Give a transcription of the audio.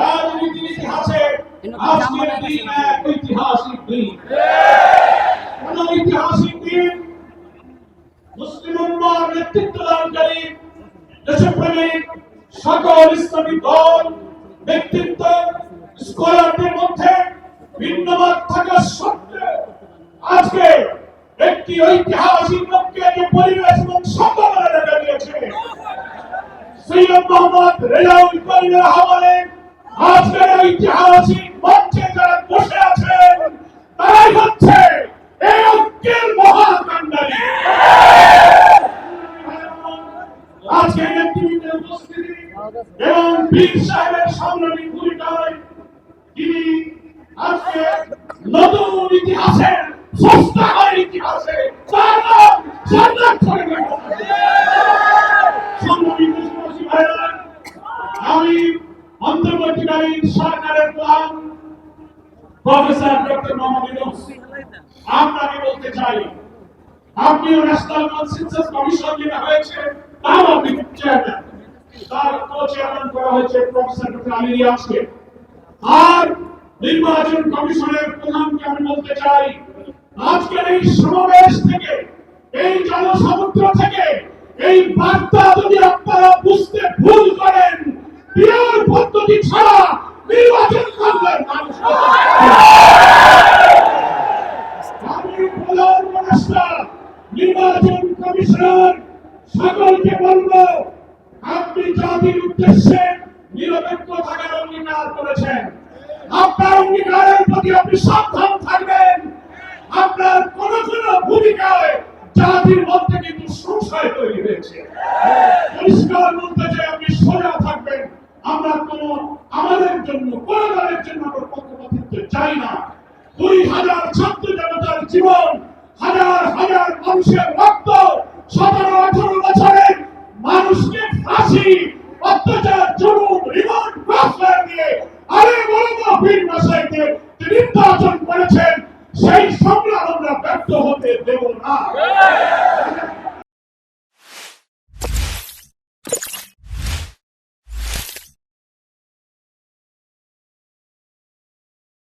রাজনীতির ইতিহাসে আজকের দিন এক ঐতিহাসিক দিন। কোন ঐতিহাসিক দিন মুসলিম উম্মার নেতৃত্ব দানকারী দেশপ্রেমিক সকল ইসলামী দল ব্যক্তিত্ব স্কলারদের মধ্যে ভিন্নমত থাকা সত্ত্বেও আজকে একটি ঐতিহাসিক লক্ষ্যে যে পরিবেশ এবং সম্ভাবনা দেখা দিয়েছে। সৈয়দ মোহাম্মদ রেজাউল করিমের ঐতিহাসিক মঞ্চে যারা বসে আছেন, তারাই হচ্ছে এই ঐক্যের মহাকাণ্ডারী। আজকে নেতৃত্বের উপস্থিতি, এবং বীর সাহেবের সংগ্রামী ভূমিকায় তিনি আজকে নতুন ইতিহাসের সস্তা হয় ইতিহাসে তার নাম সংরক্ষণ করে আমি অন্তর্বর্তীকালীন সরকারের নির্বাচন কমিশনের প্রধানকে আমি বলতে চাই, আজকের এই সমাবেশ থেকে, এই জনসমুদ্র থেকে, এই বার্তা যদি আপনারা বুঝতে ভুল করেন পদ্ধতি ছাড়া নির্বাচন ভূমিকায় জাতির মধ্যে কিন্তু সংশয় তৈরি হয়েছে। পরিষ্কার বলতে চাই, আপনি থাকবেন। আমরা কোন, আমাদের জন্য, কোন দলের জন্য আমরা পক্ষপাতিত্ব চাই না। দুই হাজার ছাত্র জীবন হাজার হাজার মানুষের রক্ত সতেরো আঠারো বছরের মানুষকে ফাঁসি, অত্যাচার জরুর রিমোট ক্রসফায়ার দিয়ে আরে মরমা বীর মাসাইকে তিনি নির্বাচন করেছেন, সেই সংগ্রাম আমরা ব্যর্থ হতে দেব না।